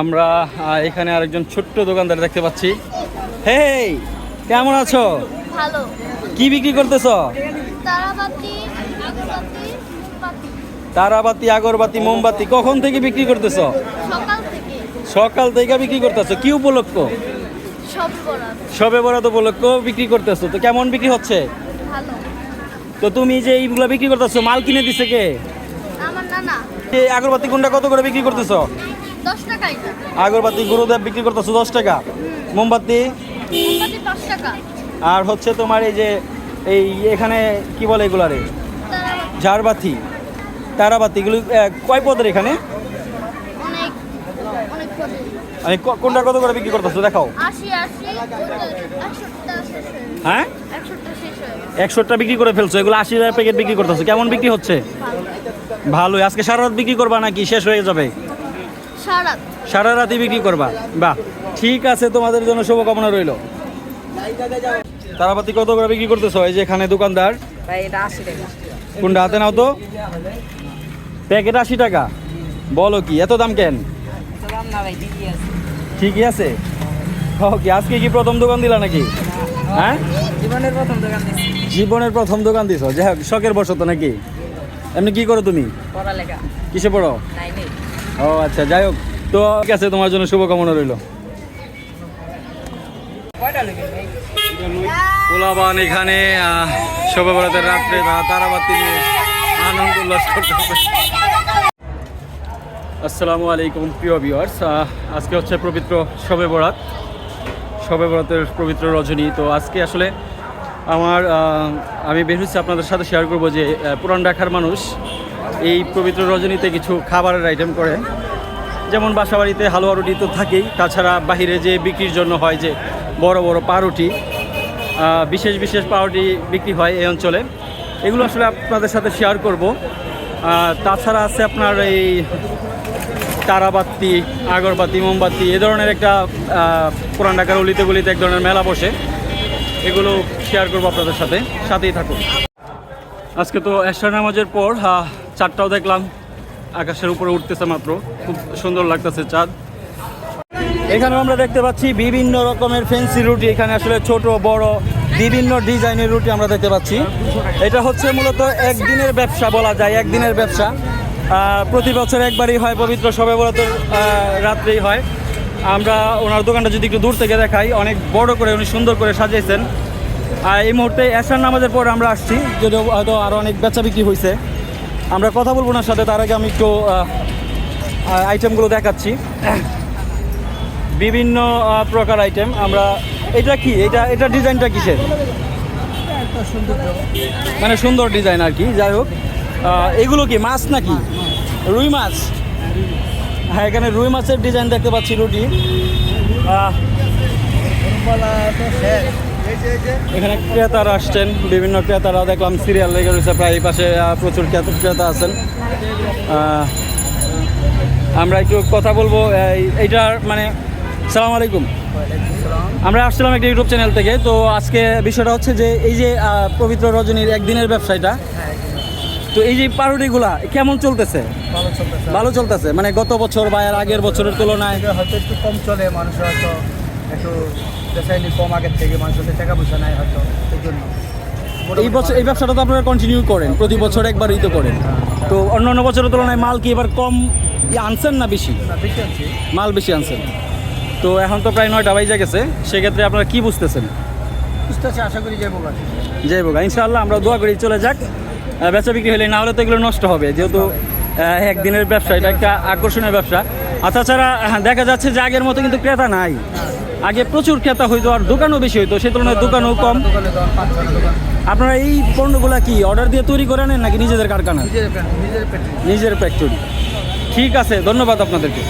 আমরা এখানে আরেকজন ছোট্ট দোকানদার দেখতে পাচ্ছি। হে কেমন আছো? ভালো। কি বিক্রি করতেছ? তারাবাতি আগরবাতি মোমবাতি। কখন থেকে বিক্রি করতেছ? সকাল থেকে। বিক্রি করতেছো কি উপলক্ষ? সবে বরাত। উপলক্ষ বিক্রি করতেছো তো কেমন বিক্রি হচ্ছে? তো তুমি যে এইগুলো বিক্রি করতেছো মাল কিনে দিছে কে? আগরবাতি কোনটা কত করে বিক্রি করতেছো? আগরবাতি গুরুদেব বিক্রি করতেছো দশ টাকা। মোমবাতি? মোমবাতি পাঁচ টাকা। আর হচ্ছে তোমার এই যে এই এখানে কি বলে এগুলারে? ঝাড়বাতি। তারাবাতি এগুলো কয় পদের এখানে? অনেক অনেক পরে আমি কোনটা কত করে বিক্রি করতেছো দেখাও। হয়ে একশোটা বিক্রি করে ফেলছো এগুলো আশি টাকা প্যাকেট বিক্রি করতেছো। কেমন বিক্রি হচ্ছে? ভালো ভালোই আজকে সারা রাত বিক্রি করবা নাকি? শেষ হয়ে যাবে। সারা রাতই বিক্রি করবা। বাহ ঠিক আছে তোমাদের জন্য শুভকামনা রইল। তারাবাতি কত করে বিক্রি করতেছো? এই যে এখানে দোকানদার। কোনটা হাতে নাও তো? প্যাকেট আশি টাকা। বলো কি এত দাম কেন? দাম না ভাই ঠিকই আছে। ঠিকই আছে? ও কি আজকে কি প্রথম দোকান দিলা নাকি? হ্যাঁ? জীবনের প্রথম দোকান জীবনের প্রথম দোকান দিছো? যাই হোক শখের বসত নাকি? এমনি কি করো তুমি? পড়ালেখা। কিসে পড়ো? নাই নেই ও আচ্ছা যাই হোক। তো ঠিক আছে, তোমার জন্য শুভকামনা রইল। পোলাবান এখানে শবে বরাতের রাত্রে বা তারাবাতি নিয়ে আনন্দ উল্লাস করতেছে আসসালামু আলাইকুম, প্রিয় ভিউয়ার্স আজকে হচ্ছে পবিত্র শবে বরাত শবে বরাতের পবিত্র রজনী। তো আজকে আসলে আমার আমি বের হচ্ছি আপনাদের সাথে শেয়ার করব যে পুরান ঢাকার মানুষ এই পবিত্র রজনীতে কিছু খাবারের আইটেম করে। যেমন বাসাবাড়িতে হালুয়া রুটি তো থাকেই, তাছাড়া বাহিরে যে বিক্রির জন্য হয় যে বড় বড় পাউরুটি বিশেষ বিশেষ পাউরুটি বিক্রি হয় এই অঞ্চলে। এগুলো আসলে আপনাদের সাথে শেয়ার করব। তাছাড়া আছে আপনার এই তারাবাতি, আগরবাতি, মোমবাতি, এ ধরনের একটা পুরান ঢাকার অলিতে গলিতে এক ধরনের মেলা বসে। এগুলো শেয়ার করব আপনাদের সাথে, সাথেই থাকুন। আজকে তো এশার নামাজের পর চাঁদটাও দেখলাম। আকাশের উপরে উঠতেছে মাত্র। খুব সুন্দর লাগতেছে চাঁদ। এখানে আমরা দেখতে পাচ্ছি বিভিন্ন রকমের ফেন্সি রুটি। এখানে আসলে ছোট, বড়, বিভিন্ন ডিজাইনের রুটি আমরা দেখতে পাচ্ছি। এটা হচ্ছে মূলত একদিনের ব্যবসা বলা যায়, একদিনের ব্যবসা। প্রতি বছর একবারই হয়, পবিত্র সবে বলতে রাত্রেই হয়। আমরা ওনার দোকানটা যদি একটু দূর থেকে দেখাই, অনেক বড় করে উনি সুন্দর করে সাজিয়েছেন। আর এই মুহূর্তে এশার নামাজের পর আমরা আসছি, যদিও হয়তো আরও অনেক বেচা বিক্রি হয়েছে আমরা কথা বলব না সাথে, তার আগে আমি একটু আইটেমগুলো দেখাচ্ছি। বিভিন্ন প্রকার আইটেম আমরা, এটা কি? এটা এটা ডিজাইনটা কিসের? মানে সুন্দর ডিজাইন আর কি, যাই হোক। এগুলো কি, মাছ নাকি? রুই মাছ? হ্যাঁ এখানে রুই মাছের ডিজাইন দেখতে পাচ্ছি রুটি। এখানে ক্রেতারা আসছেন বিভিন্ন ক্রেতারা দেখলাম সিরিয়াল লেগে রয়েছে প্রায় পাশে প্রচুর ক্রেতা- ক্রেতা আছেন। আমরা একটু কথা বলব এই- এইটার মানে সালাম আলাইকুম। আমরা আসছিলাম একটা ইউটিউব চ্যানেল থেকে তো আজকে বিষয়টা হচ্ছে যে এই যে পবিত্র রজনীর একদিনের ব্যবসায়টা তো এই যে পাউরুটিগুলা কেমন চলতেছে? ভালো চলতেছে। মানে গত বছর বা এর আগের বছরের তুলনায়? হয়তো একটু কম চলে মানুষের হয়তো একটু বেসাইনি কম আগের থেকে মানুষের টাকা পয়সা নাই হয়তো এই জন্য। এই বছর এই ব্যবসাটা তো আপনারা কন্টিনিউ করেন প্রতি বছর একবারই তো করেন। তো অন্য অন্য বছরের তুলনায় মাল কি এবার কম আনছেন না বেশি? বেশি আনছি। মাল বেশি আনছেন। তো এখন তো প্রায় নয়টা বাইজা গেছে সেক্ষেত্রে আপনারা কি বুঝতেছেন? বুঝতে পারছি আশা করি যাব গাছ যাই হোক ইনশাআল্লাহ আমরা দোয়া করি চলে যাক। বেচা বিক্রি হলে না হলে তো এগুলো নষ্ট হবে যেহেতু একদিনের ব্যবসা এটা একটা আকর্ষণীয় ব্যবসা। আর তাছাড়া হ্যাঁ, দেখা যাচ্ছে যে আগের মতো কিন্তু ক্রেতা নাই। আগে প্রচুর ক্রেতা হইতো আর দোকানও বেশি হইতো সে তুলনায় দোকানও কম। আপনারা এই পণ্যগুলো কি অর্ডার দিয়ে তৈরি করে নেন নাকি নিজেদের কারখানা নিজের ফ্যাক্টরি। ঠিক আছে ধন্যবাদ আপনাদেরকে।